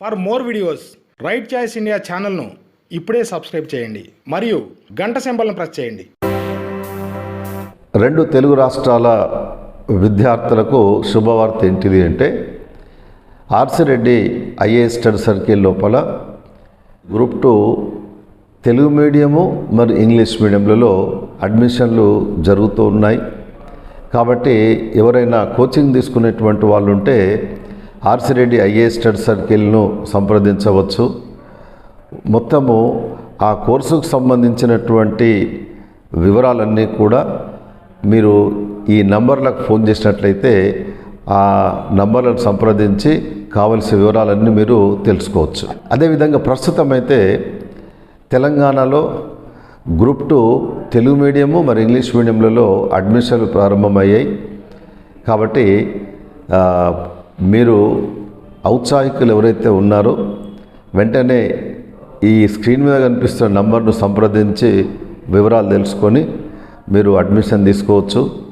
For more videos right choice India ఛానల్ను ఇప్పుడే subscribe చేయండి. మరియు గంట సింబల్ను ప్రెస్ చేయండి. రెండు తెలుగు రాష్ట్రాల విద్యార్థులకు శుభవార్త ఏంటిది అంటే RC Reddy IAS study circle లోపల గ్రూప్ టూ తెలుగు మీడియము మరి ఇంగ్లీష్ మీడియంలలో అడ్మిషన్లు జరుగుతూ ఉన్నాయి. కాబట్టి ఎవరైనా కోచింగ్ తీసుకునేటువంటి వాళ్ళు ఉంటే ఆర్సి రెడ్డి ఐఏఎస్ స్టడీ సర్కిల్ను సంప్రదించవచ్చు. మొత్తము ఆ కోర్సుకు సంబంధించినటువంటి వివరాలన్నీ కూడా మీరు ఈ నంబర్లకు ఫోన్ చేసినట్లయితే ఆ నంబర్లను సంప్రదించి కావలసిన వివరాలన్నీ మీరు తెలుసుకోవచ్చు. అదేవిధంగా ప్రస్తుతం అయితే తెలంగాణలో గ్రూప్ టూ తెలుగు మీడియము మరి ఇంగ్లీష్ మీడియంలలో అడ్మిషన్లు ప్రారంభమయ్యాయి. కాబట్టి మీరు ఔత్సాహికులు ఎవరైతే ఉన్నారో వెంటనే ఈ స్క్రీన్ మీద కనిపిస్తున్న నంబర్ను సంప్రదించి వివరాలు తెలుసుకొని మీరు అడ్మిషన్ తీసుకోవచ్చు.